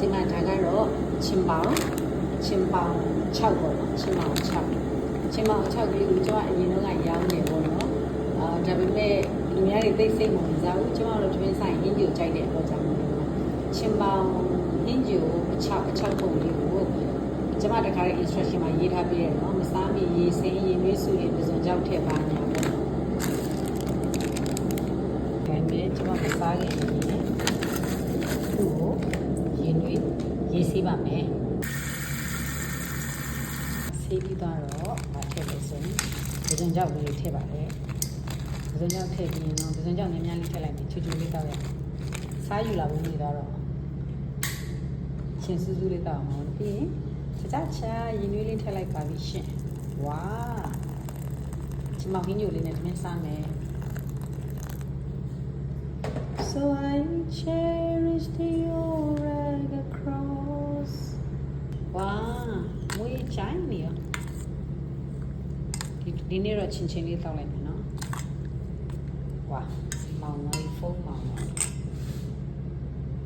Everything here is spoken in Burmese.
ဒီမှာဒါကတော့ချင်းပေါင်ချင်းပေါင်6ပေါ့နော်ချင်းပေါင်6ချင်းပေါင်6ကလေးကိုကျွန်မအရင်တော့ကရောင်းနေပေါ့နော်အာဒါပေမဲ့လူများတွေသိစိတ်မဝင်စားဘူးကျွန်မတို့တွင်းဆိုင်ဟင်းကြီးကိုကြိုက်တဲ့အတွက်ကြောင့်မို့လို့ချင်းပေါင်ဟင်းကြီးကိုအ6အ6ပုံလေးကိုကျွန်မတခါလေး instruction မှာရေးထားပေးရနော်မစားမီရေးစင်းရေးမျိုးစုရေးပစုံကြောက်ထည့်ပါညာပေါ့နော်ဒါပေမဲ့ကျွန်မမစားခင်ရေးသူ့ကိုရေးနွေး ရေးစီးပါမယ်ဆေးပြီးသွားတော့မထည့်လို့ဆိုရင်ပစုံကြောက်လေးထည့်ပါတယ်ပစုံကြောက်ထည့်ပြီးရင်တော့ပစုံကြောက်များများလေးထည့်လိုက်ပြီးချူချူလေးတောက်ရအောင်စားယူလာဖို့နေတော့ရှင်စူးစူးလေးတောက်အောင်ပြီးရင်ချာချာရင်နွေးလေးထည့်လိုက်ပါပြီရှင်ဝါချင်မောင်ဟင်းညိုလေးနဲ့တမင်းစားမယ် So I cherish မွေးချိုင်းနေရောဒီဒီနေ့တော့ချင်းချင်းလေးတောက်လိုက်မယ်နော်။ Wow, မောင်မောင်ဖုန်းမောင်မောင်